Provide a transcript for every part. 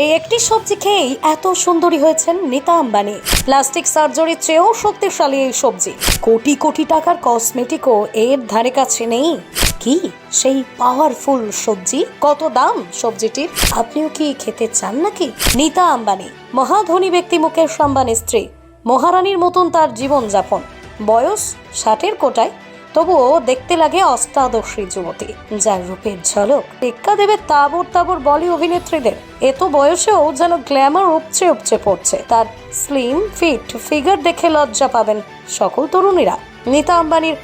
এই একটি সবজি খেয়েই এত সুন্দরী হয়েছেন নিতা আম্বানি। প্লাস্টিক সার্জারির চেয়েও শক্তিশালী এই সবজি। কোটি কোটি টাকার কসমেটিকও এর ধারে কাছে নেই। কি? সেই পাওয়ারফুল সবজি? কত দাম সবজিটির? আপনিও কি খেতে চান নাকি? নিতা আম্বানি, মহাধনী ব্যক্তি মুকেশ আম্বানির স্ত্রী। মহারানীর মতন তার জীবনযাপন। বয়স ষাটের কোটায়। তবুও দেখতে লাগে অষ্টাদশী যুবতী, যার রূপের ঝলক। টেক্কা দেবে তাবর তাবর বলি অভিনেত্রীদের। এত বয়সেও যেন গ্ল্যামার উপচে উপচে পড়ছে। তার স্লিম ফিট ফিগার দেখে লজ্জা পাবেন সকল তরুণীরা। নীতা আম্বানির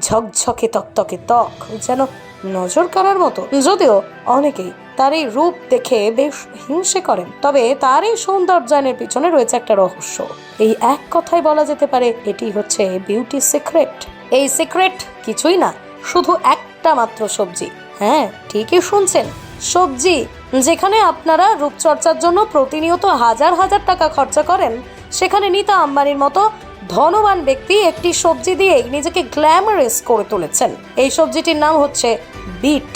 ঝকঝকে তকতকে ত্বক যেন নজর কাড়ার মতো। যদিও অনেকেই তার এই রূপ দেখে বেশ হিংসে করেন, তবে তার এই সৌন্দর্যায়নের পিছনে রয়েছে একটা রহস্য। এই এক কথায় বলা যেতে পারে এটি হচ্ছে বিউটি সিক্রেট এই সিক্রেট কিছুই না, শুধু একটা মাত্র সবজি। হ্যাঁ ঠিকই শুনছেন। সবজি যেখানে আপনারা রূপচর্চার জন্য প্রতিনিয়ত হাজার হাজার টাকা খরচা করেন, সেখানে নিতা আম্বানির মতো ধনবান ব্যক্তি একটি সবজি দিয়ে নিজেকে গ্ল্যামারাস করে তুলেছেন। এই সবজিটির নাম হচ্ছে বিট।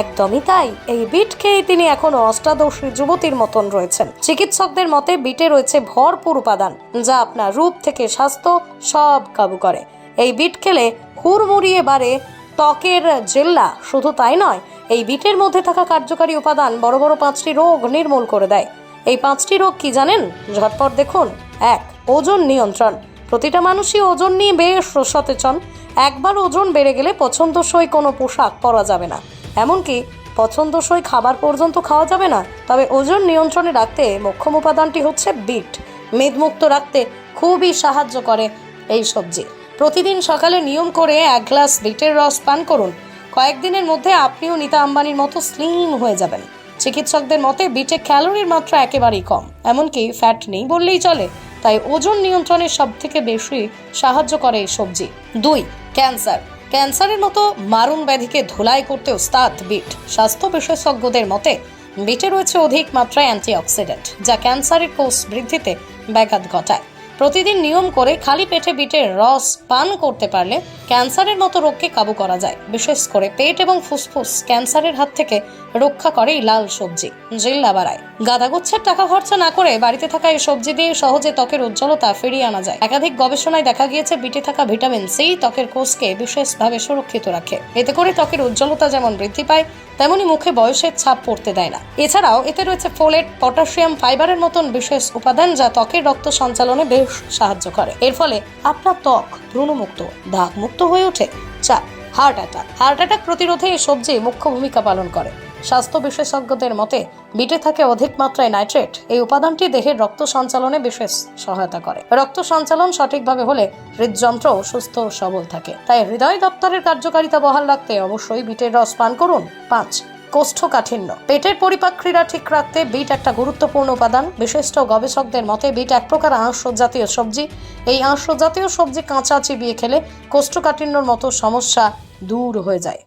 একদমই তাই, এই বিট খেয়ে তিনি এখন অষ্টাদশী যুবতীর মতন রয়েছেন। চিকিৎসকদের মতে, বিটে রয়েছে ভরপুর উপাদান, যা আপনার রূপ থেকে স্বাস্থ্য সব কাবু করে। এই বিট খেলে হুড়মুড়িয়ে বাড়ে ত্বকের জেল্লা। শুধু তাই নয়, এই বিটের মধ্যে থাকা কার্যকারী উপাদান বড় বড় পাঁচটি রোগ নির্মূল করে দেয়। এই পাঁচটি রোগ কি জানেন? ঝটপট দেখুন। এক, ওজন নিয়ন্ত্রণ। প্রতিটা মানুষই ওজন নিয়ে বেশ সচেতন। একবার ওজন বেড়ে গেলে পছন্দসই কোনো পোশাক পরা যাবে না। এমনকি পছন্দসই খাবার পর্যন্ত খাওয়া যাবে না। তবে ওজন নিয়ন্ত্রণে রাখতে মোক্ষম উপাদানটি হচ্ছে বিট। মেদমুক্ত রাখতে খুবই সাহায্য করে এই সবজি। প্রতিদিন সকালে নিয়ম করে এক গ্লাস বিটের রস পান করুন। কয়েকদিনের মধ্যে আপনিও নিতা আম্বানির মতো স্লিম হয়ে যাবেন। চিকিৎসকদের মতে বিটে ক্যালোরির মাত্রা একেবারেই কম। এমনকি ফ্যাট নেই বললেই চলে। তাই ওজন নিয়ন্ত্রণে সব থেকে বেশি সাহায্য করে এই সবজি। দুই, ক্যান্সার। ক্যান্সারের মতো মারণ ব্যাধিকে ধুলাই করতে ওস্তাদ বিট। স্বাস্থ্য বিশেষজ্ঞদের মতে, বিটে রয়েছে অধিক মাত্রায় অ্যান্টিঅক্সিডেন্ট, যা ক্যান্সারের কোষ বৃদ্ধিতে ব্যাঘাত ঘটায়। প্রতিদিন নিয়ম করে খালি পেটে বিটের রস পান করতে পারলে ক্যান্সারের মতো রোগকে কাবু করা যায়। বিশেষ করে পেট এবং ফুসফুস ক্যান্সারের হাত থেকে রক্ষা করে লাল সবজি জিল্লা বাড়ায় গাদাগুচ্ছের টাকা খরচা না করে বাড়িতে থাকা এই সবজি দিয়ে সহজে ত্বকের উজ্জ্বলতা ফিরিয়ে আনা যায়। একাধিক গবেষণায় দেখা গিয়েছে বিটে থাকা ভিটামিন সি ত্বকের কোষকে বিশেষভাবে সুরক্ষিত রাখে। এতে করে ত্বকের উজ্জ্বলতা যেমন বৃদ্ধি পায় তেমনি মুখে বয়সের ছাপ পড়তে দেয় না। এছাড়াও এতে রয়েছে ফোলেট, পটাশিয়াম, ফাইবারের মতন বিশেষ উপাদান যা ত্বকের রক্ত সঞ্চালনে বেশ সাহায্য করে। এর ফলে আপনার ত্বক ভ্রূণমুক্ত, দাগমুক্ত হয়ে ওঠে। চার, হার্ট অ্যাটাক। হার্ট অ্যাটাক প্রতিরোধে এই সবজি মুখ্য ভূমিকা পালন করে। স্বাস্থ্য বিশেষজ্ঞদের মতে, বিটে থাকে অধিক মাত্রায় নাইট্রেট। এই উপাদানটি দেহের রক্ত সঞ্চালনে বিশেষ সহায়তা করে। রক্ত সঞ্চালন সঠিকভাবে হলে হৃদযন্ত্র সুস্থ ও সবল থাকে। তাই হৃদয় দপ্তরের কার্যকারিতা বহাল রাখতে অবশ্যই বিটের রস পান করুন। পাঁচ, কোষ্ঠকাঠিন্য। পেটের পরিপাক্রিয়া ঠিক রাখতে বিট একটা গুরুত্বপূর্ণ উপাদান। বিশিষ্ট গবেষকদের মতে, বিট এক প্রকার আঁশ জাতীয় সবজি। এই আঁশ জাতীয় সবজি কাঁচা চিবিয়ে খেলে কোষ্ঠকাঠিন্যর মতো সমস্যা দূর হয়ে যায়।